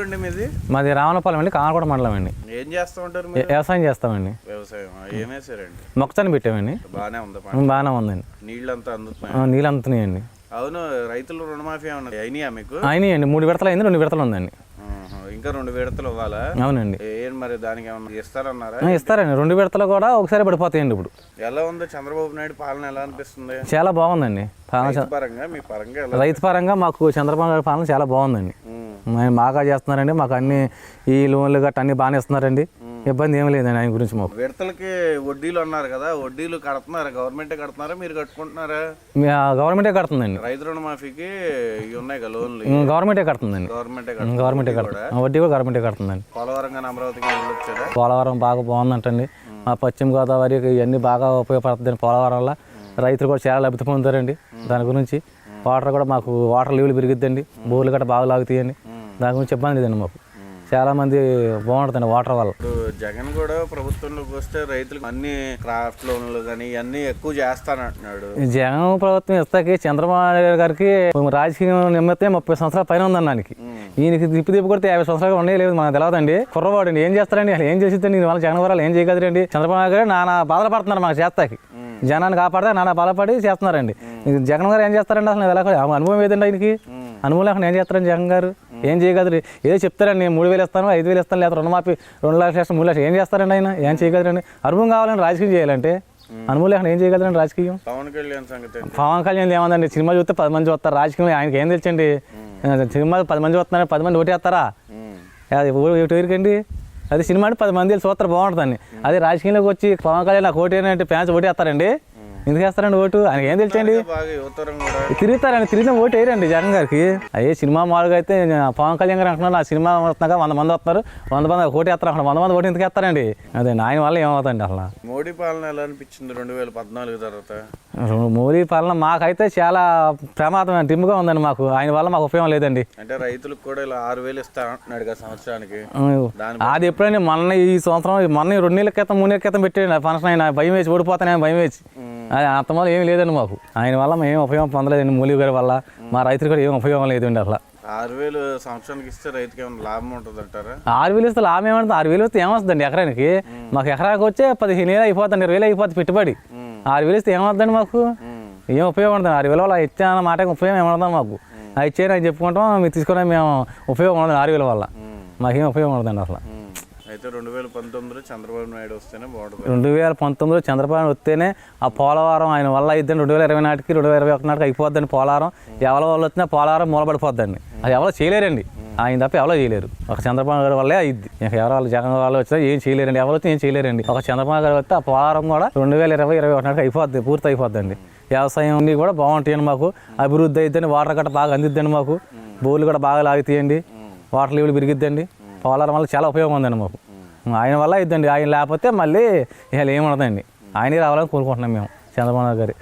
ఊరండి మీది? మాది రావణపాలెం అండి కామరకోట మండలం అండి. ఏం చేస్తూ ఉంటారు మీరు? వ్యవసాయం చేస్తామండి. వ్యవసాయం ఏం వేసారండి? మొక్కచని పెట్టామండి. బాగానే ఉంది పంట. బాగానే ఉందండి. నీళ్ళంతా అందుతున్నాయి? ఆ, నీళ్ళు అందుతున్నాయండి అవును రైతులు రుణమాఫీ ఏమన్నా అయినాయా మీకు? అయినాయండి మూడు విడతలు అయింది రెండు విడతలు ఉందండి. ఆహా, ఇంకా రెండు విడతలు ఇవ్వాలా? అవునండి. ఏం మరి దానికి ఏమన్నా ఇస్తారన్నారా? ఆ, ఇస్తారండి రెండు విడతలు కూడా ఒకసారి పడిపోతాయండి ఇప్పుడు. ఎలా ఉంది చంద్రబాబు నాయుడు పాలన ఎలా అనిపిస్తుంది? చాలా బాగుందండి పాలన చ- పరంగా మీ పరంగా ఎలా రైతు పరంగా మాకు చంద్రబాబు గారి పాలన చాలా బాగుందండి. ఆయన బాగా చేస్తున్నారండి. మాకు అన్ని ఈ లోన్లు గట్ట అన్ని బాగానే ఇస్తున్నారండి. ఇబ్బంది ఏమీ లేదండి ఆయన గురించి మాకు. విడతలకి వడ్డీలు అన్నారు కదా వడ్డీలు కడుతున్నారా? గవర్నమెంటే కడుతున్నారా? మీరు కట్టుకుంటున్నారా? గవర్నమెంటే కడుతుందండి. రైతు రుణమాఫీకి ఇవి ఉన్నాయి కదా లోన్లు. గవర్నమెంటే కడుతుందండి. గవర్నమెంటే గవర్నమెంటే కడుతుంది. వడ్డీ కూడా గవర్నమెంటే కడుతుందండి. పోలవరం కానీ అమరావతికి వెళ్ళొచ్చారా పోలవరం బాగా బాగుందంటండి. మా పశ్చిమ గోదావరి ఇవన్నీ బాగా ఉపయోగపడుతుంది పోలవరం వల్ల రైతులు కూడా చాలా లబ్ధి పొందుతారండి దాని గురించి. వాటర్ కూడా మాకు వాటర్ లెవెల్ పెరుగుద్దండి. బోర్లు గట్రా బాగా లాగుతాయండి. దాని గురించి ఇబ్బంది లేదండి మాకు. చాలా మంది బాగుంటుందండి వాటర్ వల్ల. జగన్ కూడా ప్రభుత్వంలోకి వస్తే రైతులకు అన్ని క్రాఫ్ట్ లోన్లు కానీ ఇవన్నీ ఎక్కువ చేస్తానంటున్నాడు. జగన్ ప్రభుత్వం ఇస్తాకి చంద్రబాబు గారికి రాజకీయం నిమిత్తే ముప్పై సంవత్సరాల పైన ఉందండి ఆయనకి. ఈయనకి తిప్పి తిప్పి కొడితే యాభై సంవత్సరాలు ఉండే లేదు మనకు తెలియదండి కుర్రవాడు అండి. ఏం చేస్తారండి? ఏం చేసిద్దండి? వాళ్ళ జగన్ వరాలు ఏం చేయగలరండి? చంద్రబాబు గారు నానా బాధలు పడుతున్నారు మాకు చేస్తాకి. జనాన్ని కాపాడితే నానా బాధపడి చేస్తున్నారండి. జగన్ గారు ఏం చేస్తారండి అసలు ఎలా అనుభవం ఏదండి ఆయనకి? అనుభవం లేకుండా ఏం చేస్తారండి జగన్ గారు? ఏం చేయగలరు? ఏదో చెప్తారండి నేను మూడు వేలు ఇస్తాను ఐదు వేలు ఇస్తాను లేదా రుణమాఫీ రెండు లక్షలు ఇస్తాను మూడు లక్షలు ఏం చేస్తారండి ఆయన? ఏం చేయగలరండి? అనుభవం కావాలండి రాజకీయం చేయాలంటే. అనుభవం లేకుండా ఏం చేయగలరండి రాజకీయం? పవన్ కళ్యాణ్ సంగతి? పవన్ కళ్యాణ్ ఏమందండి? సినిమా చూస్తే పది మంది చూస్తారు రాజకీయం ఆయనకి ఏం తెలుసండి? సినిమా పది మంది చూస్తున్నారు పది మంది ఓటేస్తారా? ఎవరికండి? అది సినిమా అంటే పది మంది చూస్తారు బాగుంటుందండి అదే రాజకీయంలోకి వచ్చి పవన్ కళ్యాణ్ నాకు ఓటు అంటే ఫ్యాన్స్ ఓటేస్తారండి ఎందుకు వేస్తారండి ఓటు? ఆయనకి ఏం తెలుసండి? తిరుగుతారండి తిరిగిన ఓటు వేయరండి జగన్ గారికి. అయ్యే సినిమా మామూలుగా అయితే పవన్ కళ్యాణ్ గారు అంటున్నారు ఆ సినిమా వస్తున్నాక వంద మంది వస్తారు వంద మంది ఓటు వేస్తారు అక్కడ వంద మంది ఓటు ఎందుకు వేస్తారండి? అదే ఆయన వల్ల ఏమవుతుంది అసలు? మోడీ పాలన ఎలా అనిపించింది రెండు వేల పద్నాలుగు తర్వాత? మోదీ పాలన మాకైతే చాలా ప్రమాదమైన దిమ్ముగా ఉందండి మాకు. ఆయన వల్ల మాకు ఉపయోగం లేదండి. అంటే రైతులకు కూడా ఇలా ఆరు వేలు ఇస్తా అంటున్నాడు కదా సంవత్సరానికి. అది ఎప్పుడైనా మొన్న ఈ సంవత్సరం మొన్న రెండు నెలల క్రితం మూడు నెలల క్రితం పెట్టాడు ఫంక్షన్ ఆయన భయం వేసి ఓడిపోతానే భయం వేసి. అది అంత మొదలు ఏం లేదండి మాకు. ఆయన వల్ల మేము ఏం ఉపయోగం పొందలేదండి మూలి గారి వల్ల. మా రైతులు కూడా ఏం ఉపయోగం లేదండి అసలు. ఆరు వేలు సంవత్సరానికి ఇస్తే రైతుకి ఏమైనా లాభం ఉంటుంది అంటారా ఆరు వేలు ఇస్తే లాభం ఏమంటుంది ఆరు వేలు వస్తే ఏమొస్తుందండి ఎకరానికి? మాకు ఎకరానికి వచ్చే పదిహేను వేలు అయిపోతుంది ఇరవై వేలు అయిపోతుంది పెట్టుబడి. ఆరు వేలు ఇస్తే ఏమవుతుందండి మాకు? ఏం ఉపయోగం ఉంటుంది ఆరు వేల వల్ల ఇచ్చా అన్న మాటకి ఉపయోగం ఏమవుతుంది మాకు. అది ఇచ్చే అని చెప్పుకుంటాం మీరు తీసుకుని మేము ఉపయోగం ఉండదు ఆరు వేల వల్ల. మాకేం ఉపయోగం ఉండదండి అసలు. అయితే రెండు వేల పంతొమ్మిదిలో చంద్రబాబు నాయుడు వస్తేనే బాగుంటుంది రెండు వేల పంతొమ్మిదిలో చంద్రబాబు వస్తేనే ఆ పోలవరం ఆయన వల్ల అయిద్దండి రెండు వేల ఇరవై నాటికి రెండు వేల ఇరవై ఒకటి నాటికి అయిపోద్దండి పోలవరం. ఎవరి వల్ల వచ్చినా పోలవరం మూలపడిపోద్దండి అది ఎవరో చేయలేరండి. ఆయన తప్ప ఎవరో చేయలేరు. ఒక చంద్రబాబు గారి వల్లే అయింది ఇంకా ఎవరు వాళ్ళు జగన్ వాళ్ళు వచ్చినా ఏం చేయలేరండి. ఎవరు వచ్చినా ఏం చేయలేరండి. ఒక చంద్రబాబు గారు వస్తే ఆ పోలవరం కూడా రెండు వేల ఇరవై ఇరవై ఒకటి నాటికి అయిపోద్ది పూర్తి అయిపోద్దండి వ్యవసాయం అన్నీ కూడా బాగుంటాయండి మాకు. అభివృద్ధి అయిద్దండి వాటర్ గట్ట బాగా అందిద్దండి మాకు. బోర్లు కూడా బాగా లాగుతాయండి. వాటర్ లెవెల్ పెరిగిద్దండి. పోలవరం వల్ల చాలా ఉపయోగం ఉందండి మాకు. ఆయన వల్ల ఇద్దండి ఆయన లేకపోతే మళ్ళీ ఇవాళ ఏముండదండి. ఆయనే రావాలని కోరుకుంటున్నాం మేము చంద్రబాబు నాయుడు గారి.